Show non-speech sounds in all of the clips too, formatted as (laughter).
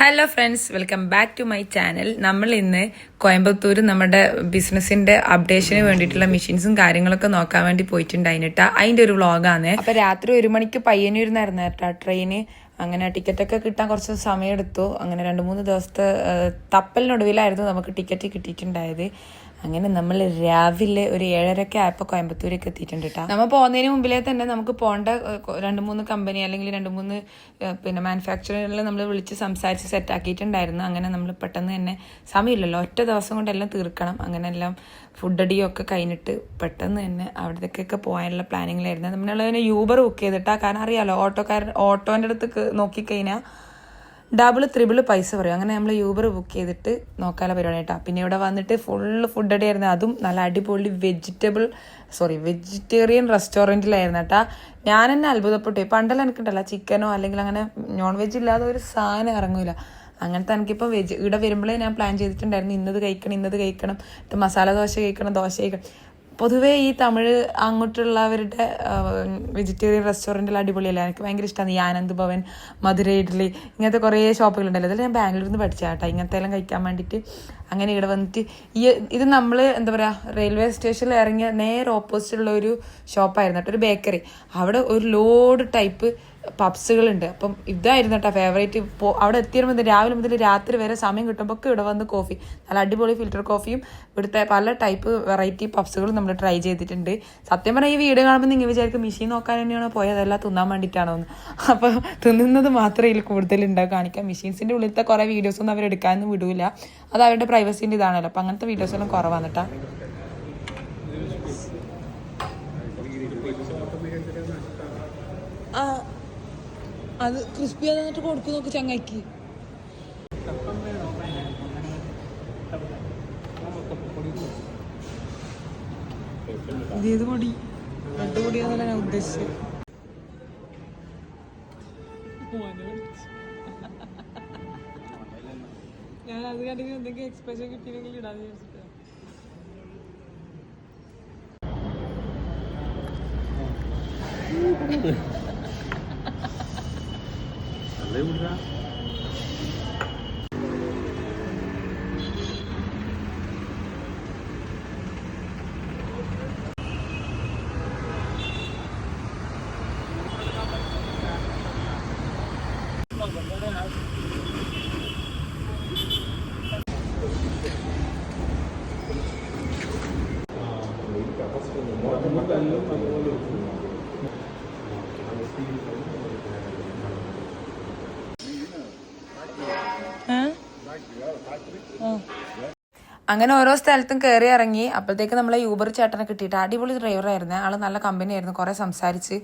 Hello friends welcome back to my channel നമ്മൾ ഇന്ന് കോയമ്പത്തൂർ നമ്മുടെ ബിസിനസിന്റെ അപ്ഡേഷന് വേണ്ടിയിട്ടുള്ള മെഷീൻസും കാര്യങ്ങളൊക്കെ നോക്കാൻ വേണ്ടി പോയിട്ടുണ്ടായിട്ടാ അതിന്റെ ഒരു വ്ളോഗാണ്. അപ്പൊ രാത്രി ഒരു മണിക്ക് പയ്യന്നൂരിന്നായിരുന്നു കേട്ടോ. ട്രെയിന് അങ്ങനെ ടിക്കറ്റൊക്കെ കിട്ടാൻ കുറച്ച് സമയം എടുത്തു അങ്ങനെ രണ്ട് മൂന്ന് ദിവസത്തെ തപ്പലിനൊടുവിലായിരുന്നു നമുക്ക് ടിക്കറ്റ് കിട്ടിയിട്ടുണ്ടായത്. അങ്ങനെ നമ്മൾ രാവിലെ ഒരു ഏഴരക്കെ ആയപ്പോൾ കോയമ്പത്തൂരേക്ക് എത്തിയിട്ടുണ്ട് കേട്ടോ നമ്മൾ പോകുന്നതിന് മുമ്പിലേ തന്നെ നമുക്ക് പോകേണ്ട രണ്ട് മൂന്ന് കമ്പനി അല്ലെങ്കിൽ രണ്ട് മൂന്ന് പിന്നെ മാനുഫാക്ചറിൽ നമ്മൾ വിളിച്ച് സംസാരിച്ച് സെറ്റാക്കിയിട്ടുണ്ടായിരുന്നു അങ്ങനെ നമ്മൾ പെട്ടെന്ന് തന്നെ സമയമില്ലല്ലോ. ഒറ്റ ദിവസം കൊണ്ട് എല്ലാം തീർക്കണം. അങ്ങനെ എല്ലാം ഫുഡ് അടിയൊക്കെ കഴിഞ്ഞിട്ട് പെട്ടെന്ന് തന്നെ അവിടത്തേക്കൊക്കെ പോകാനുള്ള പ്ലാനിങ്ങിലായിരുന്നു നമ്മളതിനെ യൂബർ ബുക്ക് ചെയ്തിട്ടാ. കാരണം അറിയാലോ ഓട്ടോക്കാരൻ ഓട്ടോന്റെ അടുത്ത് നോക്കിക്കഴിഞ്ഞാൽ ഡബിൾ ത്രിബിൾ പൈസ പറയും. അങ്ങനെ നമ്മൾ യൂബർ ബുക്ക് ചെയ്തിട്ട് നോക്കാനുള്ള പരിപാടി കേട്ടോ. പിന്നെ ഇവിടെ വന്നിട്ട് ഫുള്ള് ഫുഡ് അടി ആയിരുന്നു. അതും നല്ല അടിപൊളി വെജിറ്റബിൾ സോറി വെജിറ്റേറിയൻ റെസ്റ്റോറന്റിലായിരുന്നു കേട്ടാ. ഞാൻ തന്നെ അത്ഭുതപ്പെട്ടു. പണ്ടെല്ലാം എനിക്കുണ്ടല്ല ചിക്കനോ അല്ലെങ്കിൽ അങ്ങനെ നോൺ വെജ് ഇല്ലാതെ ഒരു സാധനം ഇറങ്ങൂല. അങ്ങനത്തെ എനിക്കിപ്പോൾ വെജ് ഇവിടെ വരുമ്പോഴേ ഞാൻ പ്ലാൻ ചെയ്തിട്ടുണ്ടായിരുന്നു. ഇന്നത് കഴിക്കണം ഇന്നത് കഴിക്കണം. മസാല ദോശ കഴിക്കണം ദോശ കഴിക്കണം. പൊതുവേ ഈ തമിഴ് അങ്ങോട്ടുള്ളവരുടെ വെജിറ്റേറിയൻ റെസ്റ്റോറന്റിൽ അടിപൊളിയല്ല. എനിക്ക് ഭയങ്കര ഇഷ്ടമാണ് ഈ ആനന്ദ് ഭവൻ മധുര ഇഡ്ഡലി ഇങ്ങനത്തെ കുറേ ഷോപ്പുകളുണ്ടല്ലോ. അതെല്ലാം ഞാൻ ബാംഗ്ലൂരിൽ നിന്ന് പഠിച്ച കേട്ടോ. ഇങ്ങനത്തെ എല്ലാം കഴിക്കാൻ വേണ്ടിയിട്ട് അങ്ങനെ ഇവിടെ വന്നിട്ട് ഈ ഇത് നമ്മൾ എന്താ പറയുക റെയിൽവേ സ്റ്റേഷനിൽ ഇറങ്ങിയ നേരെ ഓപ്പോസിറ്റുള്ള ഒരു ഷോപ്പായിരുന്നു കേട്ടോ. ഒരു ബേക്കറി. അവിടെ ഒരു ലോഡ് ടൈപ്പ് പപ്സുകളുണ്ട് അപ്പം ഇതായിരുന്നു കേട്ടോ ഫേവറേറ്റ് ഇപ്പോൾ അവിടെ എത്തിയ മുതൽ രാവിലെ മുതൽ രാത്രി വരെ സമയം കിട്ടുമ്പോൾ ഒക്കെ ഇവിടെ വന്ന് കോഫി നല്ല അടിപൊളി ഫിൽറ്റർ കോഫിയും ഇവിടുത്തെ പല ടൈപ്പ് വെറൈറ്റി പപ്സുകളും നമ്മൾ ട്രൈ ചെയ്തിട്ടുണ്ട്. സത്യം പറഞ്ഞാൽ ഈ വീഡിയോ കാണുമ്പോൾ നിങ്ങൾ വിചാരിക്കും മെഷീൻ നോക്കാൻ തന്നെയാണോ പോയത് എല്ലാം തിന്നാൻ വേണ്ടിയിട്ടാണോ എന്ന്. അപ്പോൾ തിന്നുന്നത് മാത്രമേ ഇതിൽ കൂടുതൽ ഉണ്ടാവും കാണിക്കാം. മെഷീൻസിന്റെ ഉള്ളിലത്തെ കുറേ വീഡിയോസൊന്നും അവർ എടുക്കാനൊന്നും വിടൂല. അത് അവരുടെ പ്രൈവസിന്റെ ഇതാണല്ലോ. അപ്പം അങ്ങനത്തെ വീഡിയോസെല്ലാം കുറവാണ് കേട്ടോ അത് ക്രിസ്പി ആയിട്ട് കൊടുക്കും നോക്ക് ചങ്ങായിക്ക്. ഇതേത് പൊടി? റെഡ് പൊടിയാന്നല്ല ഞാൻ ഉദ്ദേശിച്ചത് ഞാൻ അത് കണ്ടെങ്കിൽ എന്തെങ്കിലും എക്സ്പ്രഷൻ കിട്ടിയില്ലെങ്കിൽ ഇടാന്ന് దేవుడిగా Thank you. വിചാരിച്ചിട്ട് അങ്ങനെ ഓരോ സ്ഥലത്തും കയറി ഇറങ്ങി. അപ്പോഴത്തേക്ക് നമ്മളെ യൂബർ ചേട്ടനെ കിട്ടിയിട്ട് അടിപൊളി ഡ്രൈവറായിരുന്നു ആൾ നല്ല കമ്പനി ആയിരുന്നു. കുറേ സംസാരിച്ച്.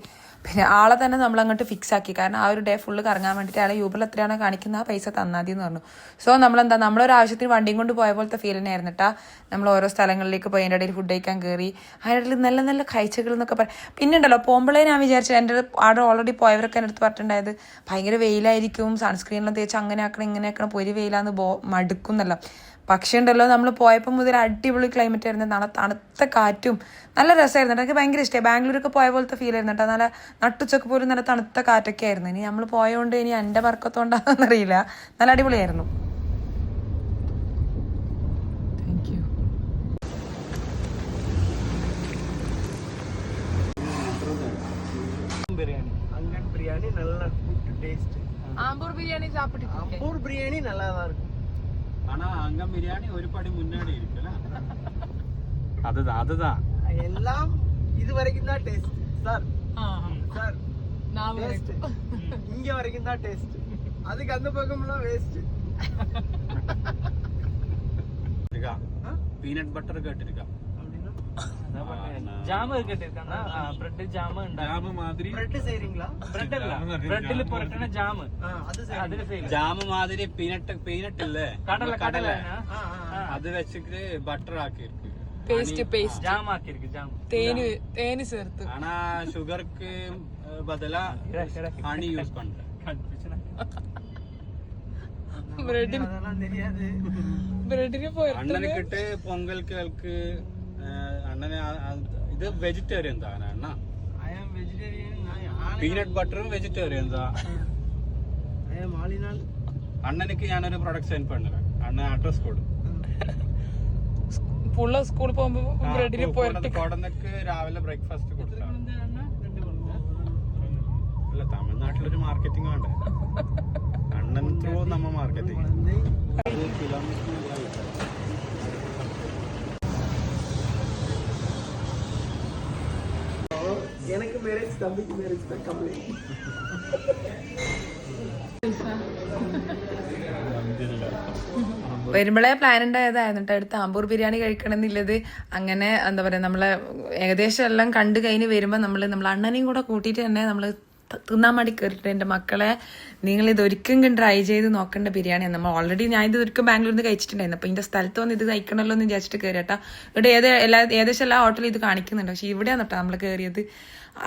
പിന്നെ ആളെ തന്നെ നമ്മൾ അങ്ങോട്ട് ഫിക്സ് ആക്കി. കാരണം ആ ഒരു ഡേ ഫുള്ള് കറങ്ങാൻ വേണ്ടിയിട്ട് ആളെ യൂബറിൽ എത്രയാണോ കാണിക്കുന്ന ആ പൈസ തന്നാതി എന്ന് പറഞ്ഞു. സോ നമ്മളെന്താ? നമ്മളൊരു ആവശ്യത്തിന് വണ്ടിയും കൊണ്ട് പോയ പോലത്തെ ഫീൽ തന്നെയായിരുന്നു കേട്ടാ നമ്മൾ ഓരോ സ്ഥലങ്ങളിലേക്ക് പോയി. അതിന്റെ ഇടയിൽ ഫുഡ് കഴിക്കാൻ കയറി അതിന്റെ ഇടയിൽ നല്ല നല്ല കാഴ്ചകൾ എന്നൊക്കെ പറയാം പിന്നെ ഉണ്ടല്ലോ പോകുമ്പോഴേ ഞാൻ വിചാരിച്ചു എന്റെ അവിടെ ഓൾറെഡി പോയവരൊക്കെ എന്റെ അടുത്ത് പറഞ്ഞിട്ടുണ്ടായത് ഭയങ്കര വെയിലായിരിക്കും. സൺസ്ക്രീനെല്ലാം തേച്ച് അങ്ങനെ ആക്കണം ഇങ്ങനെ ആക്കണം പൊരി വെയിലാന്ന് ബോ മടുക്കുന്നല്ലോ പക്ഷേ ഉണ്ടല്ലോ നമ്മൾ പോയപ്പോൾ മുതൽ അടിപൊളി ക്ലൈമറ്റ് ആയിരുന്നു നല്ല തണുത്ത കാറ്റും നല്ല രസമായിരുന്നു എനിക്ക് ഭയങ്കര ഇഷ്ടമായി ബാംഗ്ലൂരൊക്കെ പോയ പോലത്തെ ഫീൽ ആയിരുന്നു കേട്ടോ നല്ല നട്ടുച്ചക്ക് പോലും നല്ല തണുത്ത കാറ്റൊക്കെ ആയിരുന്നു ഇനി നമ്മൾ പോയതുകൊണ്ട് ഇനി എൻ്റെ വർക്കത്തോണ്ടാണെന്നറിയില്ല നല്ല അടിപൊളിയായിരുന്നു താങ്ക് യു பிரியாணி அங்கன் பிரியாணி நல்ல குட் டேஸ்ட் ആമ്പൂർ ബിരിയാണി സാപ്പിട്ട് அம்பூர் பிரியாணி நல்லா தான் இருக்கும் ஆனா அங்க பிரியாணி ஒரு படி முன்னாடி இருக்குல்ல அதுதான் அதுதான் எல்லாம் இது வரைக்கும் தான் டேஸ்ட் சார் சார் டேஸ்ட் இங்க வரைக்கும் தான் டேஸ்ட் அதுக்கு அந்த பக்கம்லாம் வேஸ்ட் இருக்கா peanut butter கேட்டிருக்கா jam കേട്ടിരിക്കണ bread jam jam மாதிரி பிரெட் செய்றீங்களா ബ്രെഡ് അല്ല ബ്രെഡിൽ പുരട്ടണ ജാമ് ஆ, அது சரி അതിന് സെയിൽ ஜாமு மாதிரி பீனட் பீனட் இல்ல കടല കടല ஆ, ஆ. அது வச்சுக்கிட்டு பட்டர் ஆக்கி இருக்கு പേസ്റ്റ് പേസ്റ്റ് ജാം ആക്കിയിരിക്കും ജാം തേന് തേന് ചേർത്ത് ஆனா சுகருக்கு பதிலா ஹனி யூஸ் பண்றேன் ബ്രെഡിന് அதெல்லாம் தெரியாது ബ്രെഡിന് പോയി அண்ணனுக்கிட்டு பொங்கலுக்கு അണ്ണനെ ഇത് വെജിറ്റേറിയൻ താന അണ്ണ? പീനട്ട് ബട്ടറും വെജിറ്റേറിയൻ താ അണ്ണനക്ക് ഞാനൊരു പ്രൊഡക്റ്റ് സെൻഡ് പണ്ടരാ അണ്ണ അഡ്രസ് കൊടുക്കും (laughs) പുള്ള സ്കൂളിൽ പോകുമ്പോ ബ്രെഡിന് പോയിട്ട് കൊടന്നക്ക് രാവിലെ ബ്രേക്ക്ഫാസ്റ്റ് കൊടുക്കാം അല്ല തമിഴ്നാട്ടിലൊരു മാർക്കറ്റിംഗ് വേണ്ടേ? (laughs) അണ്ണൻ ത്രൂ നമ്മ മാർക്കറ്റിംഗ് അമ്മയ്ക്ക് മാരേജ് തമ്മിക്ക് മാരേജ് കംപ്ലൈന്റ് വരുമ്പോഴേ പ്ലാൻ ഉണ്ടായതായിരുന്നു കേട്ടോ അടുത്ത് ആമ്പൂർ ബിരിയാണി കഴിക്കണം എന്നുള്ളത് അങ്ങനെ എന്താ പറയാ നമ്മളെ ഏകദേശം എല്ലാം കണ്ടു കഴിഞ്ഞ് വരുമ്പോൾ നമ്മൾ നമ്മൾ അണ്ണനെയും കൂടെ കൂട്ടിയിട്ട് തന്നെ നമ്മൾ തിന്നാൻ വേണ്ടി കയറിയിട്ട് എന്റെ മക്കളെ. നിങ്ങൾ ഇത് ഒരിക്കലും ട്രൈ ചെയ്ത് നോക്കേണ്ട ബിരിയാണിയാണ്. നമ്മൾ ഓൾറെഡി ഞാൻ ഇത് ഒരിക്കലും ബാംഗ്ലൂരിൽ നിന്ന് കഴിച്ചിട്ടുണ്ടായിരുന്നു. അപ്പോൾ ഇതിന്റെ സ്ഥലത്ത് വന്ന് ഇത് കഴിക്കണമല്ലോ എന്ന് വിചാരിച്ചിട്ട് കയറിയട്ടാ ഇവിടെ ഏത് എല്ലാ ഏകദേശം എല്ലാ ഹോട്ടലും ഇത് കാണിക്കുന്നുണ്ട്. പക്ഷേ ഇവിടെയാണ് കേട്ടോ നമ്മൾ കയറിയത്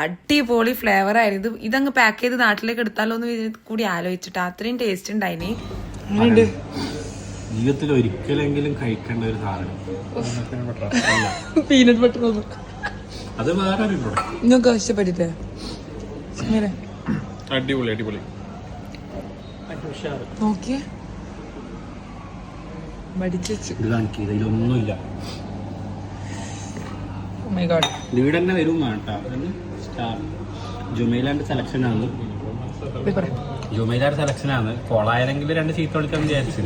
അടിപൊളി ഫ്ലേവർ ആയിരുന്നു. ഇത് ഇതങ്ങ് പാക്ക് ചെയ്ത് നാട്ടിലേക്ക് എടുത്താലോ എന്ന് കൂടി ആലോചിച്ചിട്ട്. അത്രയും ടേസ്റ്റ് ഉണ്ടായിനി. ജീവിതത്തിൽ ഒരിക്കലെങ്കിലും കഴിക്കേണ്ട ഒരു സാധനം. പീനട്ട് ബട്ടർ (laughs) അത് വേറെ നിങ്ങൾക്ക് ഇഷ്ടപ്പെട്ടില്ലേ അടിപൊളി അടിപൊളി. നോക്കിയേ ഇതൊന്നുമില്ല ലീഡ് തന്നെ വരും ജുമൈലാണ്ട് സെലക്ഷൻ ആണ് ജുമൈലാണ്ട് സെലക്ഷൻ ആണ് കൊളായെങ്കിൽ രണ്ട് ചീത്ത വിളിക്കാൻ വിചാരിച്ചു.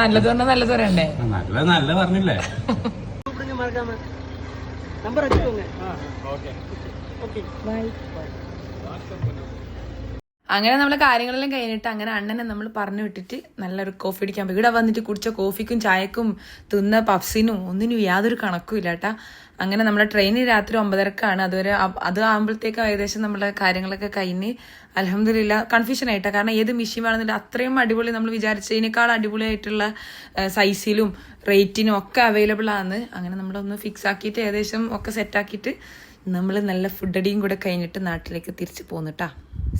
നല്ലത് പറഞ്ഞാൽ നല്ലത് നല്ല നല്ല പറഞ്ഞില്ലേ? നമ്പർ അടിച്ചോങ്ങ ഓക്കെ. അങ്ങനെ നമ്മൾ കാര്യങ്ങളെല്ലാം കഴിഞ്ഞിട്ട് അങ്ങനെ അണ്ണനെ നമ്മൾ പറഞ്ഞു വിട്ടിട്ട് നല്ലൊരു കോഫി അടിക്കാൻ പോയി. ഇവിടെ വന്നിട്ട് കുടിച്ച കോഫിക്കും ചായക്കും തിന്ന പഫ്സിനും ഒന്നിനും യാതൊരു കണക്കും ഇല്ല കേട്ടാ അങ്ങനെ നമ്മുടെ ട്രെയിൻ രാത്രി ഒമ്പതരക്കാണ്. അതുവരെ അത് ആകുമ്പോഴത്തേക്കും ഏകദേശം നമ്മുടെ കാര്യങ്ങളൊക്കെ കഴിഞ്ഞ് അലഹമില്ല കൺഫ്യൂഷൻ ആയിട്ടാ. കാരണം ഏത് മിഷീൻ വേണമെന്നില്ല അത്രയും അടിപൊളി നമ്മൾ വിചാരിച്ചതിനേക്കാൾ അടിപൊളിയായിട്ടുള്ള സൈസിലും റേറ്റിനും ഒക്കെ അവൈലബിൾ ആണ്. അങ്ങനെ നമ്മളൊന്ന് ഫിക്സ് ആക്കിയിട്ട് ഏകദേശം ഒക്കെ സെറ്റ് ആക്കിയിട്ട് നമ്മൾ നല്ല ഫുഡടിയും കൂടെ കഴിഞ്ഞിട്ട് നാട്ടിലേക്ക് തിരിച്ചു പോന്നിട്ടാ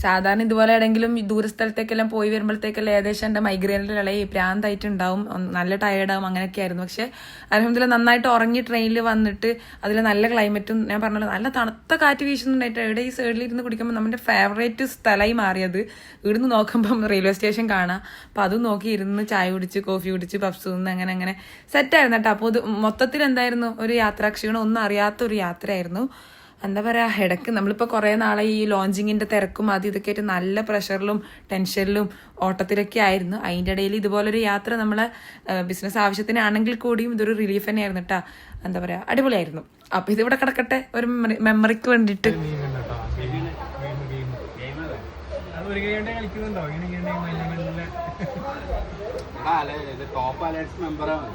സാധാരണ ഇതുപോലെ എവിടെയെങ്കിലും ദൂരസ്ഥലത്തേക്കെല്ലാം പോയി വരുമ്പോഴത്തേക്കെല്ലാം ഏകദേശം എന്റെ മൈഗ്രെയിനിൽ ഇളകി പ്രാന്തായിട്ടുണ്ടാവും. ഒന്ന് നല്ല ടയേർഡാവും അങ്ങനെയൊക്കെ ആയിരുന്നു പക്ഷെ അലഹമില്ല നന്നായിട്ട് ഉറങ്ങി ട്രെയിനിൽ വന്നിട്ട് അതിൽ നല്ല ക്ലൈമറ്റും ഞാൻ പറഞ്ഞത് നല്ല തണുത്ത കാറ്റ് വീശുന്നുണ്ടായിട്ട് എവിടെ ഈ സൈഡിൽ ഇരുന്ന് കുടിക്കുമ്പോൾ നമ്മുടെ ഫേവറേറ്റ് സ്ഥലമായി മാറിയത്? ഇവിടുന്ന് നോക്കുമ്പം റെയിൽവേ സ്റ്റേഷൻ കാണാം. അപ്പോൾ അതും നോക്കി ഇരുന്ന് ചായ കുടിച്ച് കോഫി കുടിച്ച് പപ്സ് തിന്ന് അങ്ങനെ അങ്ങനെ സെറ്റായിരുന്നു കേട്ടോ. അപ്പോൾ ഇത് മൊത്തത്തിൽ എന്തായിരുന്നു ഒരു യാത്രാക്ഷീണം ഒന്നും അറിയാത്ത ഒരു യാത്രയായിരുന്നു. എന്താ പറയാ ഇടയ്ക്ക് നമ്മളിപ്പോൾ കുറേ നാളെ ഈ ലോഞ്ചിങ്ങിന്റെ തിരക്കും അത് ഇതൊക്കെ ആയിട്ട് നല്ല പ്രഷറിലും ടെൻഷനിലും ഓട്ടത്തിലൊക്കെ ആയിരുന്നു. അതിന്റെ ഇടയിൽ ഇതുപോലൊരു യാത്ര നമ്മളെ ബിസിനസ് ആവശ്യത്തിനാണെങ്കിൽ കൂടിയും ഇതൊരു റിലീഫ് തന്നെയായിരുന്നു കേട്ടാ എന്താ പറയാ അടിപൊളിയായിരുന്നു. അപ്പൊ ഇതിവിടെ കിടക്കട്ടെ ഒരു മെമ്മറിക്ക് വേണ്ടിയിട്ട്. ടോപ്പ് അലേർട്സ് മെമ്പറാണ്